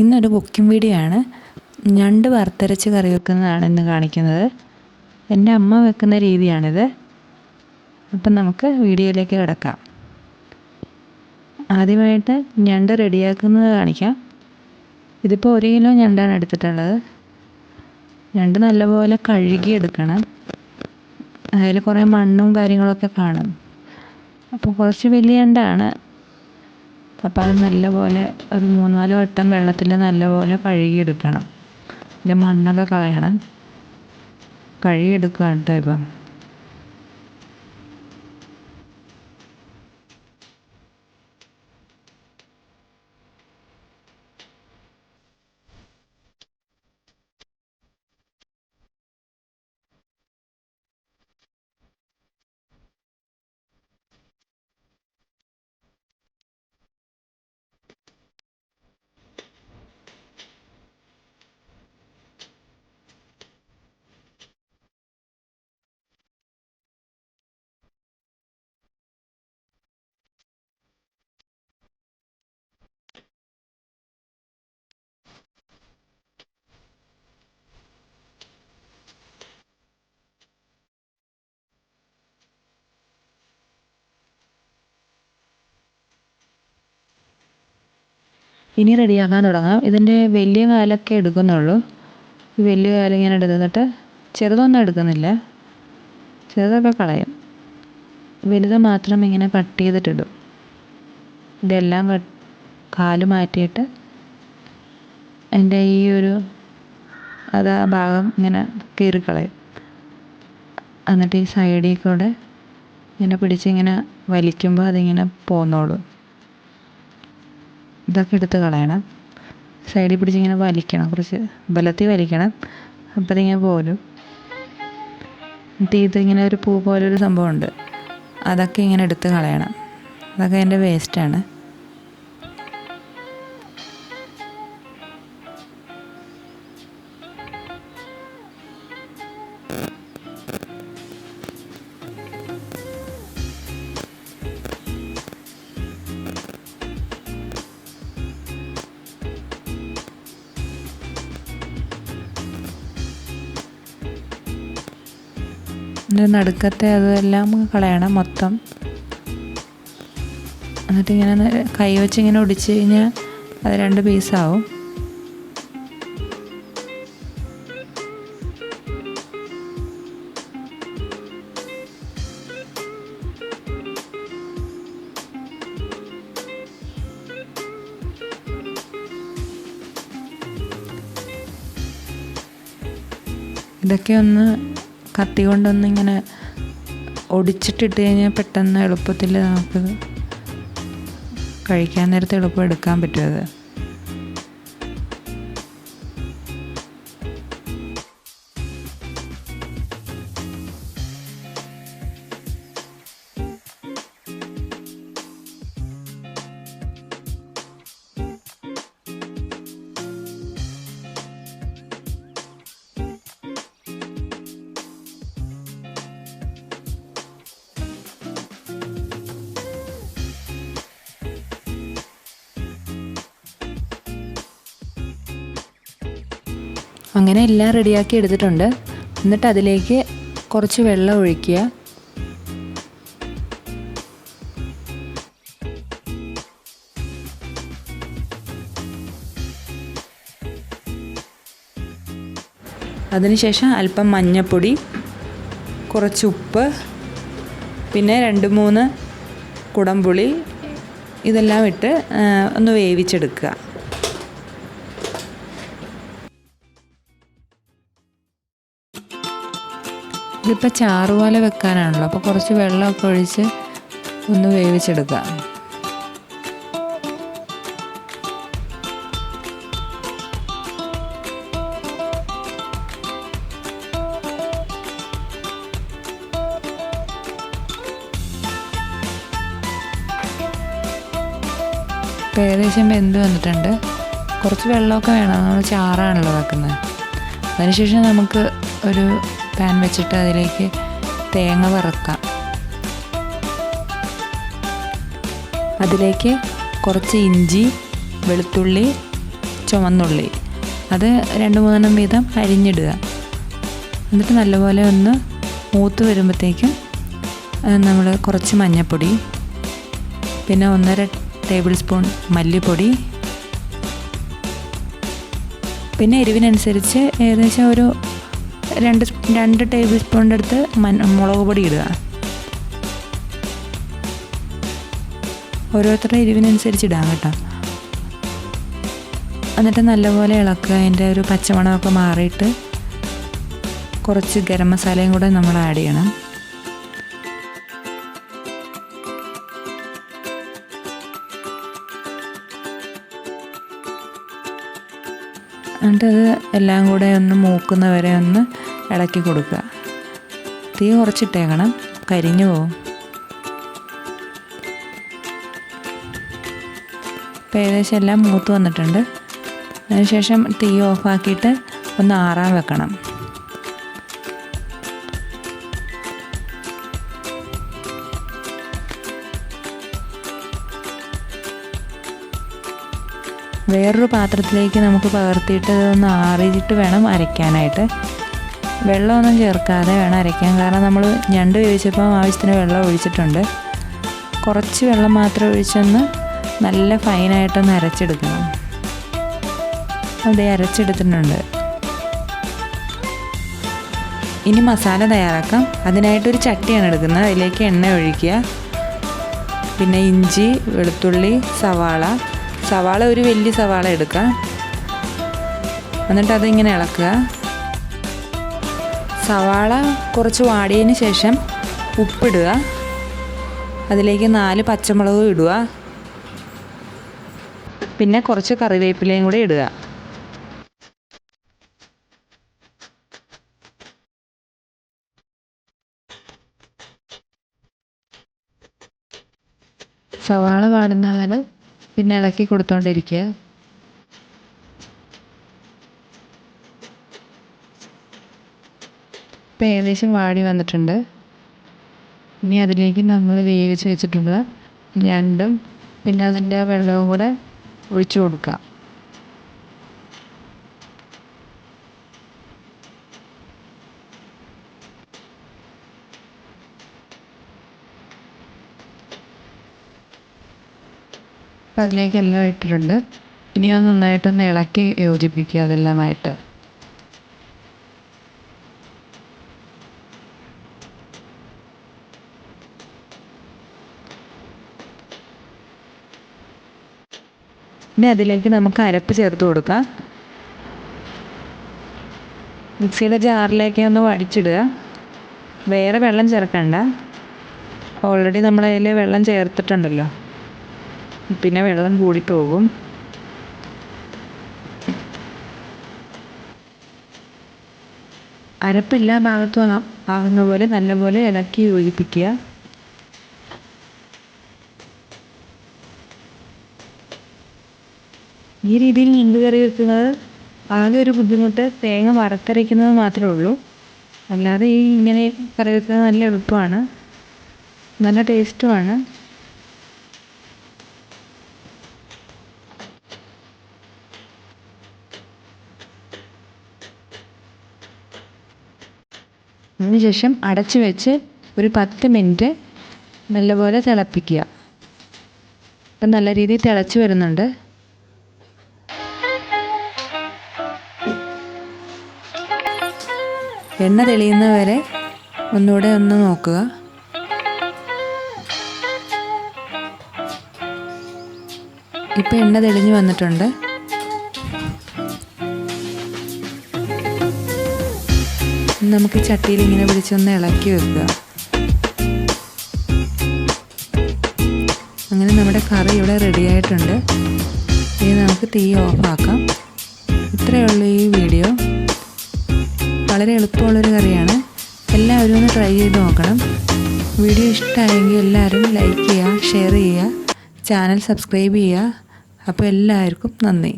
ഇന്നൊരു cooking video ആണ് ഞണ്ട് വറുത്തരച്ച് കറി വെക്കുന്നതാണ് ഇന്ന് കാണിക്കുന്നത്. എന്റെ അമ്മ വെക്കുന്ന രീതിയാണിത്. അപ്പം നമുക്ക് വീഡിയോയിലേക്ക് കിടക്കാം. ആദ്യമായിട്ട് ഞണ്ട് റെഡിയാക്കുന്നത് കാണിക്കാം. ഇതിപ്പോൾ ഒരു കിലോ ഞണ്ടാണ് എടുത്തിട്ടുള്ളത്. ഞണ്ട് നല്ലപോലെ കഴുകി എടുക്കണം അതിൽ കുറേ മണ്ണും കാര്യങ്ങളൊക്കെ കാണും. അപ്പോൾ കുറച്ച് വലിയ ഞണ്ടാണ്. അപ്പോൾ അത് നല്ലപോലെ ഒരു മൂന്ന് നാല് വട്ടം വെള്ളത്തിൽ നല്ലപോലെ കഴുകിയെടുക്കണം. പിന്നെ മണ്ണൊക്കെ കളയണം. കഴുകിയെടുക്കുകയാണ് കേട്ടോ ഇപ്പം. ഇനി റെഡിയാക്കാൻ തുടങ്ങാം. ഇതിന്റെ വലിയ കാലൊക്കെ എടുക്കുന്നുള്ളൂ. ഈ വലിയ കാലം ഇങ്ങനെ എടുത്തിട്ട് ചെറുതൊന്നും എടുക്കുന്നില്ല. ചെറുതൊക്കെ കളയും. വലുത് മാത്രം ഇങ്ങനെ കട്ട് ചെയ്തിട്ടിടും. ഇതെല്ലാം കാൽ മാറ്റിയിട്ട് എന്റെ ഈ ഒരു അത് ആ ഭാഗം ഇങ്ങനെ കീറിക്കളയും എന്നിട്ട് ഈ സൈഡിൽ കൂടെ ഇങ്ങനെ പിടിച്ചിങ്ങനെ വലിക്കുമ്പോൾ അതിങ്ങനെ പോന്നോളും. ഇതൊക്കെ എടുത്ത് കളയണം. സൈഡിൽ പിടിച്ച് ഇങ്ങനെ വലിക്കണം. കുറച്ച് ബലത്തിൽ വലിക്കണം. അപ്പോൾ ഇതിങ്ങനെ പോരും. എന്നിട്ട് ഇതിങ്ങനെ ഒരു പൂ പോലൊരു സംഭവമുണ്ട്. അതൊക്കെ ഇങ്ങനെ എടുത്ത് കളയണം. അതൊക്കെ അതിന്റെ വേസ്റ്റാണ് ഇതിന്റെ നടുക്കത്തെ അതെല്ലാം കളയണം മൊത്തം. എന്നിട്ട് ഇങ്ങനെ കൈ വെച്ച് ഇങ്ങനെ ഒടിച്ച് കഴിഞ്ഞാൽ അത് രണ്ട് പീസാവും ഇതൊക്കെ ഒന്ന് കത്തി കൊണ്ടൊന്ന് ഇങ്ങനെ ഒടിച്ചിട്ടിട്ട് കഴിഞ്ഞാൽ പെട്ടെന്ന് എളുപ്പത്തിൽ നമുക്ക് കഴിക്കാൻ നേരത്തെ എളുപ്പം എടുക്കാൻ പറ്റും അത്. അങ്ങനെ എല്ലാം റെഡിയാക്കി എടുത്തിട്ടുണ്ട്. എന്നിട്ട് അതിലേക്ക് കുറച്ച് വെള്ളം ഒഴിക്കുക. അതിനുശേഷം അല്പം മഞ്ഞൾപ്പൊടി കുറച്ച് ഉപ്പ് പിന്നെ രണ്ട് മൂന്ന് കുടംപുളി ഇതെല്ലാം ഇട്ട് ഒന്ന് വേവിച്ചെടുക്കുക. ഇതിപ്പോൾ ചാറ് പോലെ വെക്കാനാണല്ലോ. അപ്പോൾ കുറച്ച് വെള്ളമൊക്കെ ഒഴിച്ച് ഒന്ന് വേവിച്ചെടുക്കുക ഇപ്പോൾ ഏകദേശം വെന്ത് വന്നിട്ടുണ്ട്. കുറച്ച് വെള്ളമൊക്കെ വേണം. നമ്മൾ ചാറാണല്ലോ വെക്കുന്നത്. അതിനുശേഷം നമുക്ക് ഒരു പാൻ വെച്ചിട്ട് അതിലേക്ക് തേങ്ങ വറക്കാം. അതിലേക്ക് കുറച്ച് ഇഞ്ചി വെളുത്തുള്ളി ചുവന്നുള്ളി. അത് രണ്ട് മൂന്നെണ്ണം വീതം അരിഞ്ഞിടുക. എന്നിട്ട് നല്ലപോലെ ഒന്ന് മൂത്ത് വരുമ്പോഴത്തേക്കും നമ്മൾ കുറച്ച് മഞ്ഞൾപ്പൊടി പിന്നെ ഒന്നര ടേബിൾ സ്പൂൺ മല്ലിപ്പൊടി പിന്നെ എരിവിനനുസരിച്ച് ഏകദേശം ഒരു രണ്ട് രണ്ട് ടേബിൾ സ്പൂണിന്റെ അടുത്ത് മുളക് പൊടി ഇടുക. ഓരോരുത്തരുടെ എരിവിനനുസരിച്ച് ഇടാം കേട്ടോ. എന്നിട്ട് നല്ലപോലെ ഇളക്കുക. അതിന്റെ ഒരു പച്ചമണമൊക്കെ മാറിയിട്ട് കുറച്ച് ഗരം മസാലയും കൂടെ നമ്മൾ ആഡ് ചെയ്യണം. എന്നിട്ട് അത് എല്ലാം കൂടെ ഒന്ന് മൂക്കുന്ന വരെ ഒന്ന് ഇളക്കി കൊടുക്കുക. തീ കുറച്ചിട്ടേക്കണം. കരിഞ്ഞു പോവും. ഇപ്പം ഏകദേശം എല്ലാം മൂത്ത് വന്നിട്ടുണ്ട്. അതിനുശേഷം തീ ഓഫാക്കിയിട്ട് ഒന്ന് ആറാൻ വെക്കണം. വേറൊരു പാത്രത്തിലേക്ക് നമുക്ക് പകർത്തിയിട്ട് ഒന്ന് ആറിയിട്ട് വേണം അരയ്ക്കാനായിട്ട്. വെള്ളമൊന്നും ചേർക്കാതെ വേണം അരയ്ക്കാൻ. കാരണം നമ്മൾ ഞണ്ട് വേവിച്ചപ്പോൾ ആവശ്യത്തിന് വെള്ളം ഒഴിച്ചിട്ടുണ്ട്. കുറച്ച് വെള്ളം മാത്രം ഒഴിച്ചൊന്ന് നല്ല ഫൈനായിട്ടൊന്ന് അരച്ചെടുക്കണം. അതെ അരച്ചെടുത്തിട്ടുണ്ട്. ഇനി മസാല തയ്യാറാക്കാം. അതിനായിട്ടൊരു ചട്ടിയാണ് എടുക്കുന്നത്. അതിലേക്ക് എണ്ണ ഒഴിക്കുക. പിന്നെ ഇഞ്ചി വെളുത്തുള്ളി സവാള സവാള ഒരു വലിയ സവാള എടുക്കുക. എന്നിട്ട് അതിങ്ങനെ ഇളക്കുക. സവാള കുറച്ച് വാടിയതിന് ശേഷം ഉപ്പിടുക. അതിലേക്ക് നാല് പച്ചമുളകും ഇടുക. പിന്നെ കുറച്ച് കറിവേപ്പിലയും കൂടെ ഇടുക. സവാള വാടുന്നവരെ പിന്നെ ഇളക്കി കൊടുത്തോണ്ടിരിക്കുക. ഇപ്പം ഏകദേശം വാടി വന്നിട്ടുണ്ട്. ഇനി അതിലേക്ക് നമ്മൾ വേവിച്ച് വെച്ചിട്ടുള്ള ഞണ്ടും പിന്നെ അതിന്റെ വെള്ളവും കൂടെ ഒഴിച്ചു കൊടുക്കുക അപ്പം അതിലേക്ക് എല്ലാം ഇട്ടിട്ടുണ്ട്. ഇനി അത് നന്നായിട്ടൊന്ന് ഇളക്കി യോജിപ്പിക്കുക അതെല്ലാമായിട്ട്. ഇനി അതിലേക്ക് നമുക്ക് അരപ്പ് ചേർത്ത് കൊടുക്കാം. മിക്സിയുടെ ജാറിലേക്ക് ഒന്ന് വടിച്ചിടുക. വേറെ വെള്ളം ചേർക്കണ്ട. ഓൾറെഡി നമ്മൾ അതിൽ വെള്ളം ചേർത്തിട്ടുണ്ടല്ലോ. പിന്നെ വെള്ളം കൂടി പോകും. അരപ്പ് എല്ലാ ഭാഗത്തും ആകുന്ന പോലെ നല്ലപോലെ ഇളക്കി യോജിപ്പിക്കുക. ഈ രീതിയിൽ ഞണ്ട് കറി വെക്കുന്നത് ആകെ ഒരു ബുദ്ധിമുട്ട് തേങ്ങ വറുത്തരയ്ക്കുന്നത് മാത്രമേ ഉള്ളൂ. അല്ലാതെ ഈ ഇങ്ങനെ കറി വെക്കുന്നത് നല്ല എളുപ്പമാണ്. നല്ല ടേസ്റ്റുമാണ്. അതിനുശേഷം അടച്ച് വെച്ച് ഒരു പത്ത് മിനിറ്റ് നല്ലപോലെ തിളപ്പിക്കുക. ഇപ്പം നല്ല രീതിയിൽ തിളച്ച് വരുന്നുണ്ട്. എണ്ണ തെളിയുന്ന വരെ ഒന്നുകൂടെ ഒന്ന് നോക്കുക. ഇപ്പം എണ്ണ തെളിഞ്ഞു വന്നിട്ടുണ്ട്. നമുക്ക് ചട്ടിയിൽ ഇങ്ങനെ വിളിച്ചൊന്ന് ഇളക്കി വെക്കുക. അങ്ങനെ നമ്മുടെ കറി ഇവിടെ റെഡി ആയിട്ടുണ്ട്. ഇനി നമുക്ക് തീ ഓഫാക്കാം ഇത്രയേ ഉള്ളൂ ഈ വീഡിയോ വളരെ എളുപ്പമുള്ളൊരു കറിയാണ്. എല്ലാവരും ഒന്ന് ട്രൈ ചെയ്ത് നോക്കണം. വീഡിയോ ഇഷ്ടമായെങ്കിൽ എല്ലാവരും ലൈക്ക് ചെയ്യുക ഷെയർ ചെയ്യുക ചാനൽ സബ്സ്ക്രൈബ് ചെയ്യുക. അപ്പോൾ എല്ലാവർക്കും നന്ദി.